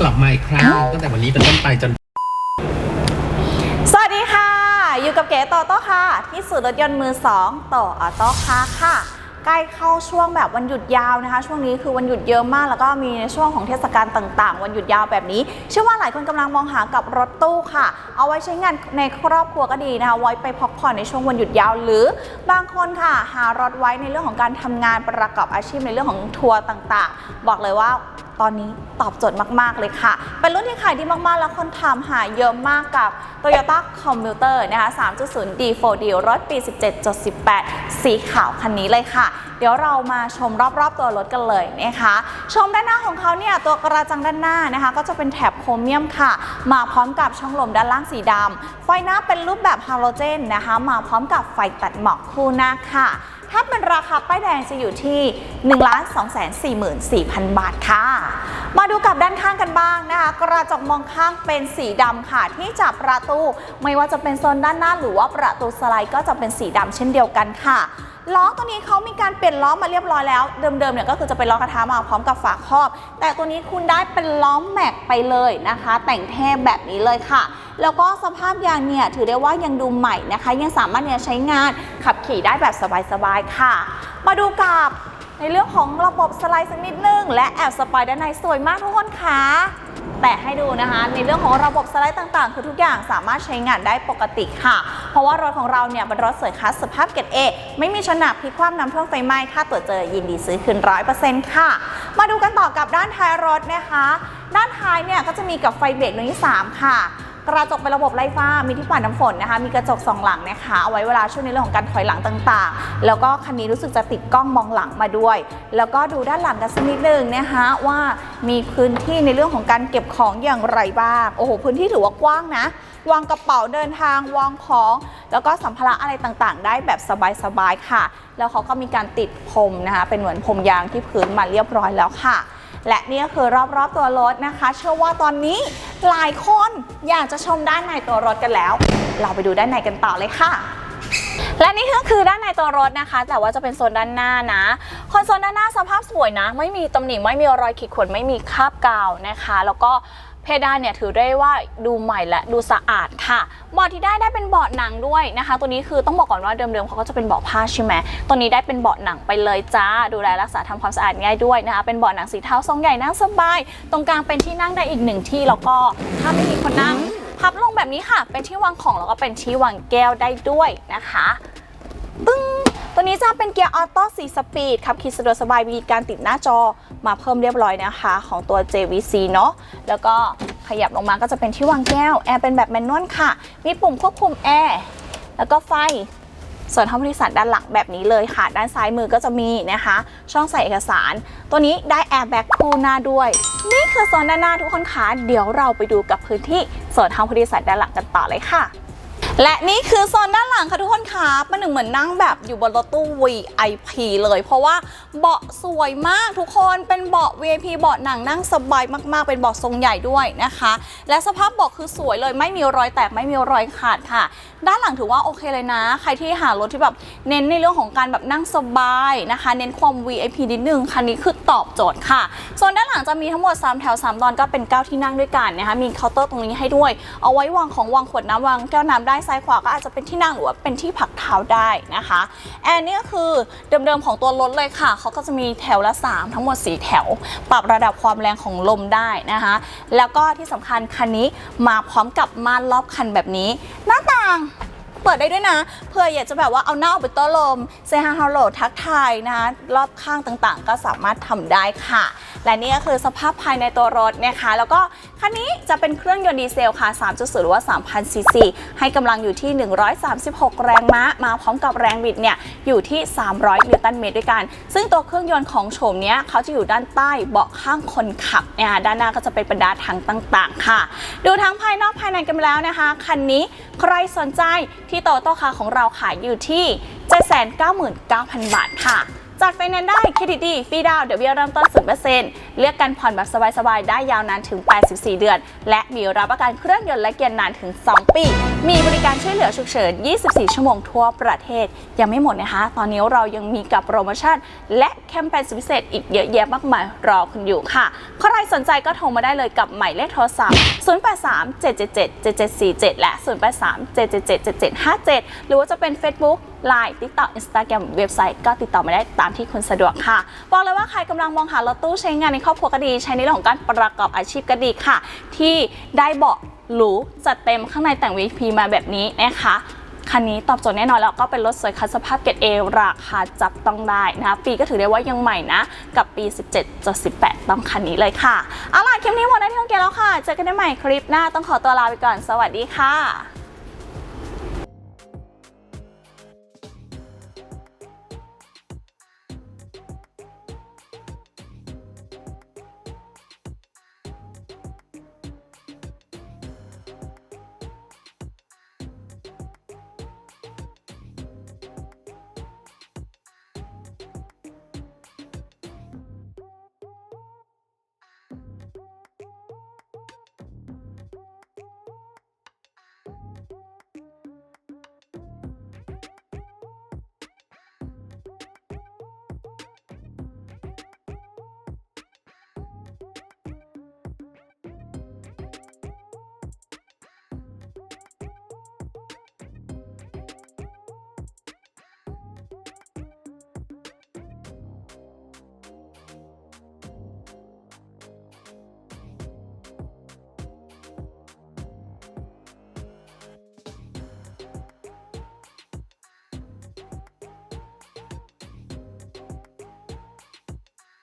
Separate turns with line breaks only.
กลับมาอีกครั้งตั้งแต่วันนี้เป็นต้นไปจน
สวัสดีค่ะ อยู่กับเก๋โตโต้ค่ะ ที่ศูนย์รถยนต์มือสองโตออโต้ค่ะค่ะ ใกล้เข้าช่วงแบบวันหยุดยาวนะคะ ช่วงนี้คือวันหยุดเยอะมากแล้วก็มีในช่วงของเทศกาลต่างๆ วันหยุดยาวแบบนี้ เชื่อว่าหลายคนกำลังมองหากับรถตู้ค่ะ เอาไว้ใช้งานในครอบครัวก็ดีนะคะไว้ไปพักผ่อนในช่วงวันหยุดยาว หรือบางคนค่ะ หารถไว้ในเรื่องของการทำงานประกอบอาชีพในเรื่องของทัวร์ต่างๆ บอกเลยว่าตอนนี้ตอบโจทย์มาก ๆ เลยค่ะ เป็นรุ่นที่ขายดีมาก ๆ แล้วคนถามหาเยอะมากกับ Toyota Commuter นะคะ 3.0 D4D รถปี 17.18 สีขาวคันนี้เลยค่ะ เดี๋ยวเรามาชมรอบ ๆ ตัวรถกันเลยนะคะ ชมด้านหน้าของเขาเนี่ย ตัวกระจังด้านหน้านะคะ ก็จะเป็นแถบโครเมียมค่ะ มาพร้อมกับช่องลมด้านล่างสีดำไฟหน้าเป็นรูปแบบฮาโลเจนนะคะ มาพร้อมกับไฟตัดหมอกคู่หน้าค่ะ ถ้าเป็นราคาป้ายแดงจะอยู่ที่ 1 2 4 4 0 0 0 บาทค่ะ มาดูกับด้านข้างกันบ้างนะคะ กระจกมองข้างเป็นสีดำค่ะ ที่จับประตู ไม่ว่าจะเป็นโซนด้านหน้าหรือว่าประตูสไลด์ก็จะเป็นสีดำเช่นเดียวกันค่ะ ล้อตัวนี้เขามีการเปลี่ยนล้อมาเรียบร้อยแล้ว เดิมๆเนี่ยก็คือจะเป็นล้อกระทะมาพร้อมกับฝาครอบ แต่ตัวนี้คุณได้เป็นล้อแม็กไปเลยนะคะ แต่งเทพแบบนี้เลยค่ะ แล้วก็สภาพยางเนี่ยถือได้ว่ายังดูใหม่นะคะ ยังสามารถเนี่ยใช้งานขับขี่ได้แบบสบายๆค่ะ มาดูกับในเรื่องของระบบสไลด์สักนิดนึงและแอบสปอยด้านในสวยมากทุกคนค่ะ แต่ให้ดูนะคะ ในเรื่องของระบบสไลด์ต่างๆ คือทุกอย่างสามารถใช้งานได้ปกติค่ะ เพราะว่ารถของเราเนี่ยเป็นรถสวยคัสสภาพเกรดเอไม่มีชนหนักพลิกคว่ำน้ำท่วมไฟไหม้ถ้าตรวจเจอยินดีซื้อคืนร้อยเปอร์เซ็นต์ค่ะ มาดูกันต่อกับด้านท้ายรถนะคะ ด้านท้ายเนี่ยก็จะมีกับไฟเบรกดวงที่สามค่ะ กระจกเป็นระบบไร้ฟ้ามีที่ปัดน้ำฝนนะคะ มีกระจกสองหลังนะคะ เอาไว้เวลาช่วยในเรื่องของการถอยหลังต่างๆ แล้วก็คันนี้รู้สึกจะติดกล้องมองหลังมาด้วย แล้วก็ดูด้านหลังกันสักนิดนึงนะคะว่ามีพื้นที่ในเรื่องของการเก็บของอย่างไรบ้าง โอ้โห พื้นที่ถือว่ากว้างนะ วางกระเป๋าเดินทาง วางของ แล้วก็สัมภาระอะไรต่างๆ ได้แบบสบายๆค่ะ แล้วเขาก็มีการติดพรมนะคะ เป็นเหมือนพรมยางที่พื้นมาเรียบร้อยแล้วค่ะ และนี่ก็คือรอบๆตัวรถนะคะ เชื่อว่าตอนนี้หลายคนอยากจะชมด้านในตัวรถกันแล้ว เราไปดูด้านในกันต่อเลยค่ะและนี่ก็คือด้านในตัวรถนะคะ แต่ว่าจะเป็นโซนด้านหน้านะคอนโซลด้านหน้าสภาพสวยนะ ไม่มีตำหนิไม่มีรอยขีดข่วนไม่มีคราบกาวนะคะ แล้วก็ เพดานเนี่ยถือได้ว่าดูใหม่และดูสะอาดค่ะเบาะที่ได้ได้เป็นเบาะหนังด้วยนะคะ ตัวนี้คือต้องบอกก่อนว่าเดิมๆเขาก็จะเป็นเบาะผ้าใช่ไหมตัวนี้ได้เป็นเบาะหนังไปเลยจ้า ดูแลรักษาทำความสะอาดง่ายด้วยนะคะ เป็นเบาะหนังสีเทาทรงใหญ่นั่งสบาย ตรงกลางเป็นที่นั่งได้อีกหนึ่งที่แล้วก็ถ้าไม่มีคนนั่งพับลงแบบนี้ค่ะ เป็นที่วางของแล้วก็เป็นที่วางแก้วได้ด้วยนะคะปึ้ง ตัวนี้จะเป็นเกียร์ออโต้4สปีดขับขี่สะดวกสบายมีการติดหน้าจอมาเพิ่มเรียบร้อยนะคะ ของตัว JVC เนาะแล้วก็ขยับลงมาก็จะเป็นที่วางแก้ว แอร์เป็นแบบแมนนวลค่ะ มีปุ่มควบคุมแอร์แล้วก็ไฟส่วนห้องผู้โดยสารด้านหลังแบบนี้เลยค่ะ ด้านซ้ายมือก็จะมีนะคะ ช่องใส่เอกสาร ตัวนี้ได้แอร์แบ็กคู่หน้าด้วย นี่คือโซนด้านหน้าทุกคนคะเดี๋ยวเราไปดูกับพื้นที่ส่วนห้องผู้โดยสารด้านหลังกันต่อเลยค่ะ และนี่คือโซนด้านหลังค่ะทุกคนคะมันหนึ่งเหมือนนั่งแบบอยู่บนรถตู้ VIP เลย เพราะว่าเบาะสวยมากทุกคนเป็นเบาะ VIP เบาะหนังนั่งสบายมากๆ เป็นเบาะทรงใหญ่ด้วยนะคะ และสภาพเบาะคือสวยเลย ไม่มีรอยแตกไม่มีรอยขาดค่ะ ด้านหลังถือว่าโอเคเลยนะ ใครที่หารถที่แบบเน้นในเรื่องของการแบบนั่งสบายนะคะ เน้นความ VIP นิดนึงคันนี้คือตอบโจทย์ค่ะส่วนด้านหลังจะมีทั้งหมด 3 แถว 3 ตอนก็เป็น 9 ที่นั่งด้วยกันนะคะมีเคาน์เตอร์ตรงนี้ให้ด้วย เอาไว้วางของวางขวดน้ำวางแก้วน้ำได้ซ้ายขวาก็อาจจะเป็นที่นั่งหรือว่าเป็นที่ผักเท้าได้นะคะแอร์นี่ยคือเดิมๆของตัวรถเลยค่ะเขาก็จะมีแถวละ 3 ทั้งหมด 4 แถว ปรับระดับความแรงของลมได้นะคะ แล้วก็ที่สำคัญคันนี้มาพร้อมกับม่านรอบคันแบบนี้ หน้าต่าง เปิดได้ด้วยนะเพื่ออยากจะแบบว่าเอาหน้าออกไปต้อลมเซฮาฮัลโหลทักทายนะคะรอบข้างต่างๆ ก็สามารถทำได้ค่ะ และนี่ก็คือสภาพภายในตัวรถนะคะ แล้วก็คันนี้จะเป็นเครื่องยนต์ดีเซลค่ะ 3.0 หรือว่า 3,000 ซีซี ให้กำลังอยู่ที่ 136 แรงม้า มาพร้อมกับแรงบิดเนี่ยอยู่ที่ 300 นิวตันเมตรด้วยกัน ซึ่งตัวเครื่องยนต์ของโฉมเนี้ยเขาจะอยู่ด้านใต้เบาะข้างคนขับเนะคะด้านหน้าก็จะเป็นบรรดาถังต่าง ๆ ค่ะ ดูทั้งภายนอกภายในกันไปแล้วนะคะ คันนี้ใครสนใจที่โตโต้คาของเราขายอยู่ที่ 799,000 บาทค่ะจัดไฟแนนซ์ได้เครดิตดีฟรีดาวน์เดี๋ยวเบี้ยเริ่มต้น 0% เลือกการผ่อนแบบสบายๆ ได้ยาวนานถึง 84 เดือน และมีรับประกันเครื่องยนต์และเกียร์นานถึง 2 ปี มีบริการช่วยเหลือฉุกเฉิน 24 ชั่วโมงทั่วประเทศ ยังไม่หมดนะคะ ตอนนี้เรายังมีกับโปรโมชั่น และแคมเปญพิเศษอีกเยอะแยะมากมายรอคุณอยู่ค่ะ ใครสนใจก็โทรมาได้เลยกับหมายเลขโทรศัพท์ 083 777 7747 และ 083 777 7757 หรือว่าจะเป็น Facebook Line TikTok Instagram เว็บไซต์ก็ติดต่อมาได้ตามที่คุณสะดวกค่ะ บอกเลยว่าใครกำลังมองหารถตู้ใช้งานในครอบครัวก็ดี ใช้ในเรื่องของการประกอบอาชีพก็ดีค่ะ ที่ได้เบาะหรูจัดเต็มข้างในแต่ง VIP มาแบบนี้นะคะคันนี้ตอบโจทย์แน่นอนแล้วก็เป็นรถสวยคันสภาพเกรดเอราคาจับต้องได้นะปีก็ถือได้ว่ายังใหม่นะ กับปี 17จด18 ต้องคันนี้เลยค่ะเอาล่ะคลิปนี้หมดหน้าที่ของแกแล้วค่ะ เจอกันได้ใหม่คลิปหน้าต้องขอตัวลาไปก่อน สวัสดีค่ะ